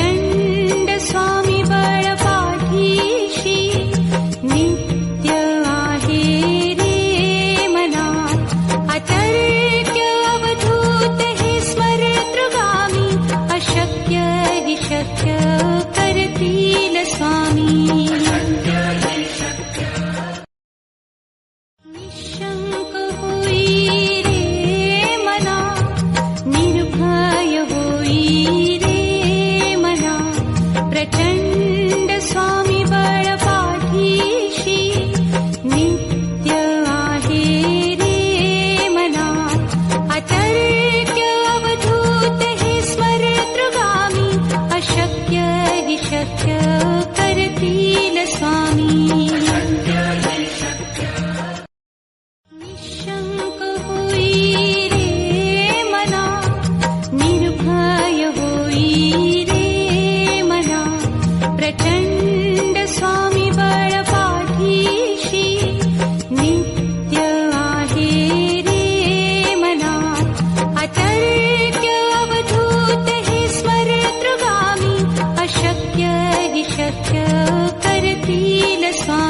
चण्ड स्वामि बलपाधीशी नित्य हे देमना अतर्क्यवधूते स्मरृवामि अशक्य हि शक्य प्रचण्ड स्वामी वरपाठीषी नित्यमाहि मना अतर्क्यवधूते स्मरदृगामि अशक्य हि शक्य परतिल स्वामी